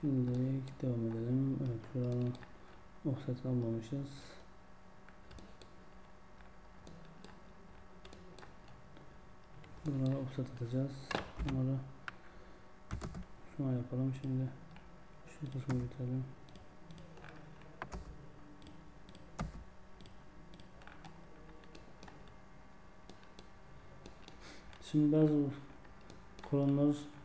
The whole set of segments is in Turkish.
Şimdilik devam edelim. Evet şuranı offset almamışız. Buralara offset atacağız. Bunları şuna yapalım şimdi. Şu kısmı bitirelim. Şimdi bazı kolonlar la,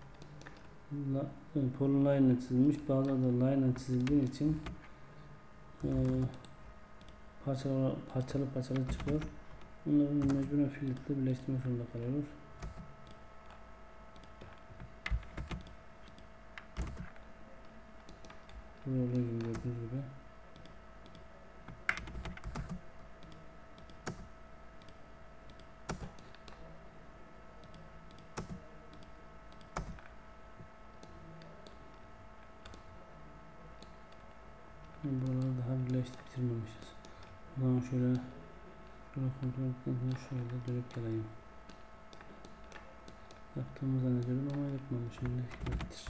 polyline çizilmiş, bazıları da line çizildiği için e, parçalı, parçalı parçalı çıkıyor. Bunları mecburen filtre birleştirmek zorunda kalıyoruz. Böyle olduğu gibi gördüğünüz gibi. O zaman şöyle şöyle kontrol ettikten şöyle dönüp geleyim. Yaptığımı zannediyorum ama yapmamışım. Ne hikmettir.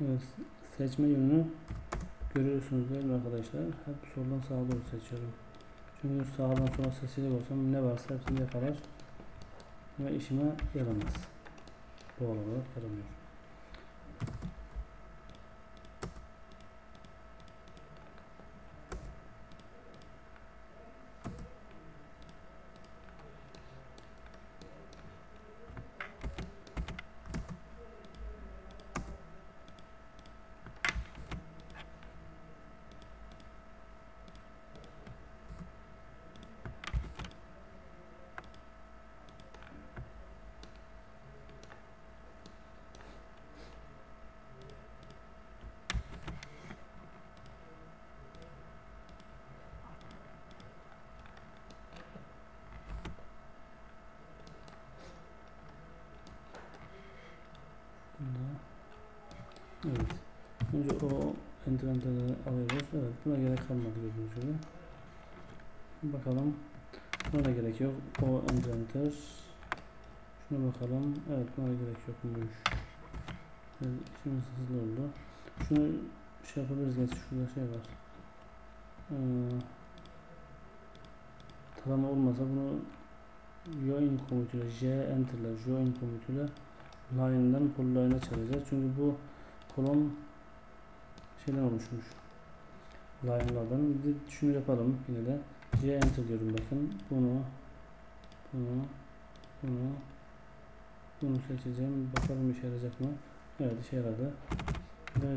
Evet, seçme yönünü görüyorsunuz değil mi arkadaşlar? Hep soldan sağa doğru seçiyorum. Çünkü sağdan sola seçecek olsam ne varsa hepsini yakalar ve işime yaramaz. Doğal olarak yaramıyor. Bunda. Evet. Önce o enter enter'ları alıyoruz. Evet. Buna gerek kalmadı gördüğünüz gibi. Bakalım. Buna da gerek yok. O enter. Şuna bakalım. Evet buna da gerek yokmuş. Evet, işimiz hızlı oldu. Şunu şey yapabiliriz. Gerçi şurada şey var. Ee, tarama olmasa bunu join komutuyla J enter ile join komutuyla line'dan polyline'a çalacağız. Çünkü bu kolon şeyden oluşmuş. Line'lardan. Bir şunu yapalım yine de. J enter diyorum bakın. Bunu bunu bunu bunu seçeceğim. Bakalım işe yarayacak mı? Evet işe yaradı.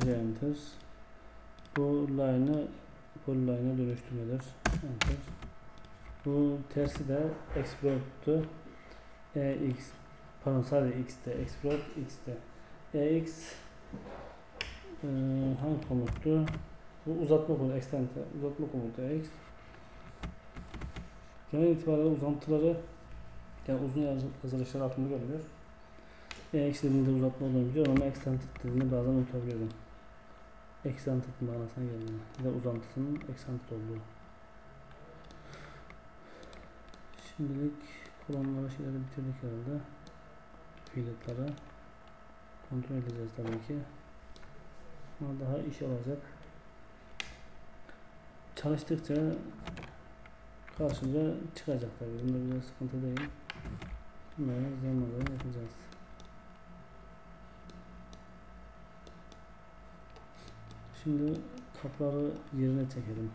J enter. Bu line'ı polyline'a dönüştürmedir. Enter. Bu tersi de explode'tu. EX pardon sadece x'te explode x'te ex e, hangi komuttu? Bu uzatma komutu extend uzatma komutu x. Genel itibariyle uzantıları yani uzun yaz- yazılışlar altında görülüyor. Ex dediğinde uzatma olduğunu biliyorum ama extended dediğinde bazen unutabiliyorum extended manasına geldiğini ya da uzantısının extended olduğu. Şimdilik kolonlara şeyleri bitirdik herhalde. Fiilleri kontrol edeceğiz tabii ki. Daha iş olacak. Çalıştıkça karşımıza çıkacak tabii. Bunda bir sıkıntı değil. Bunları zamanla yapacağız. Şimdi kapları yerine çekelim.